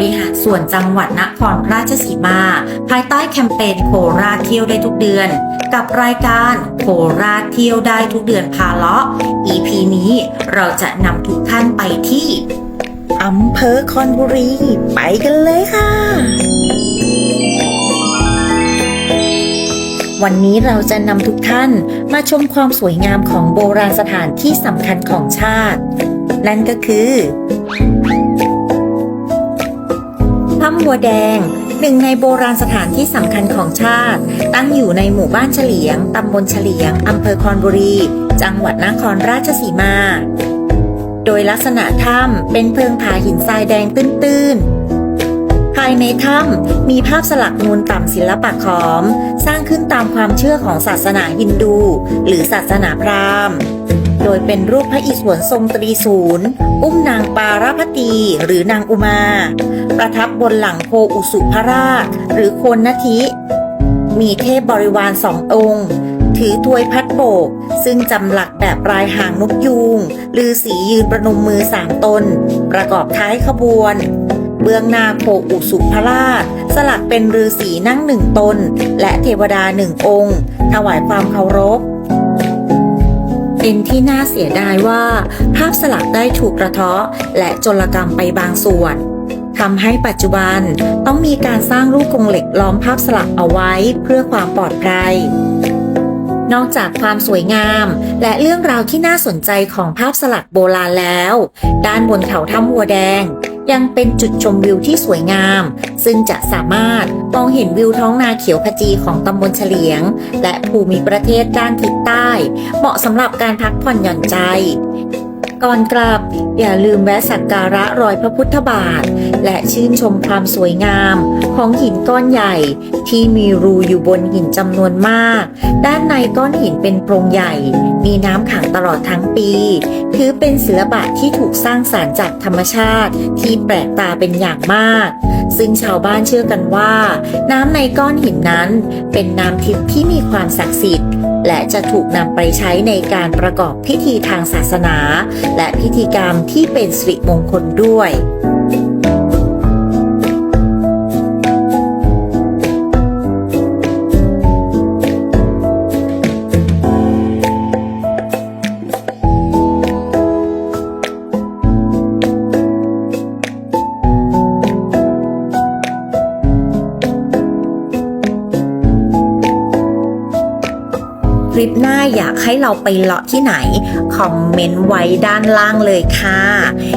ริหารส่วนจังหวัดนครราชสีมา ภายใต้แคมเปญโคราชเที่ยวได้ทุกเดือน กับรายการโคราชเที่ยวได้ทุกเดือนพาเลาะ EP นี้เราจะนำทุกท่านไปที่อำเภอคอนบุรี ไปกันเลยค่ะ วันนี้เราจะนำทุกท่านมาชมความสวยงามของโบราณสถานที่สำคัญของชาติ นั่นก็คือ บัวแดง หนึ่งในโบราณสถานที่สำคัญของชาติ ตั้งอยู่ในหมู่บ้านเฉลียง ตำบลเฉลียง อำเภอคอนบุรี จังหวัดนครราชสีมา โดยลักษณะถ้ำเป็นเพิงผาหินทรายแดงตื้นๆ ภายในถ้ำมีภาพสลักนูนต่ำศิลปะขอม สร้างขึ้นตามความเชื่อของศาสนาฮินดู หรือศาสนาพราหมณ์ โดยเป็นรูปพระอิศวรทรงตรีศูนย์อุ้มนางปารพตีหรือนางอุมา ประทับบนหลังโพอุสุภราช หรือโคนนทิ มีเทพบริวารสององค์ ถือถวยพัดโบก ซึ่งจำหลักแบบปลายหางนกยูงลือสียืนประนมมือสามตน ประกอบท้ายขบวนเบื้องหน้าโคอุสุภราช สลักเป็นฤาษีนั่งหนึ่งตน และเทวดาหนึ่งองค์ ถวายความเคารพ เป็นที่น่าเสียดายว่า ภาพสลักได้ถูกกระเทาะ และจลกรรมไปบางส่วนทำให้ปัจจุบันต้องมีการสร้างรูปกรงเหล็กล้อมภาพสลักเอาไว้เพื่อความปลอดภัยนอกจากความสวยงาม และเรื่องราวที่น่าสนใจของภาพสลักโบราณแล้ว ด้านบนเขาถ้ำวัวแดง ยังเป็นจุดชมวิวที่สวยงาม ซึ่งจะสามารถมองเห็นวิวท้องนาเขียวขจีของตำบลเฉลียง และภูมิประเทศด้านทิศใต้ เหมาะสำหรับการพักผ่อนหย่อนใจ ก่อนกลับอย่าลืมแวะสักการะรอยพระพุทธบาท และชื่นชมความสวยงาม ของหินก้อนใหญ่ที่มีรูอยู่บนหินจำนวนมาก ด้านในก้อนหินเป็นโพรงใหญ่ มีน้ำขังตลอดทั้งปี ถือเป็นศิลปะที่ถูกสร้างสารรค์จากธรรมชาติที่แปลกตาเป็นอย่างมาก ซึ่งชาวบ้านเชื่อกันว่า น้ำในก้อนหินนั้น เป็นน้ำทิพย์ที่มีความศักดิ์สิทธิ์ และจะถูกนำไปใช้ในการประกอบพิธีทางศาสนา และพิธีกรรมที่เป็นสิริมงคลด้วย ลิปหน้าอยากให้เราไปเลาะที่ไหน คอมเมนต์ไว้ด้านล่างเลยค่ะ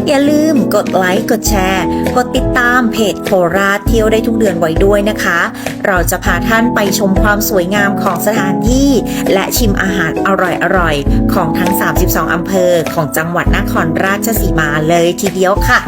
อย่าลืมกดไลค์ กดแชร์ กดติดตามเพจโคราชเที่ยวได้ทุกเดือนไว้ด้วยนะคะ เราจะพาท่านไปชมความสวยงามของสถานที่ และชิมอาหารอร่อยๆ ของทั้ง 32 อำเภอของจังหวัดนครราชสีมาเลยทีเดียวค่ะ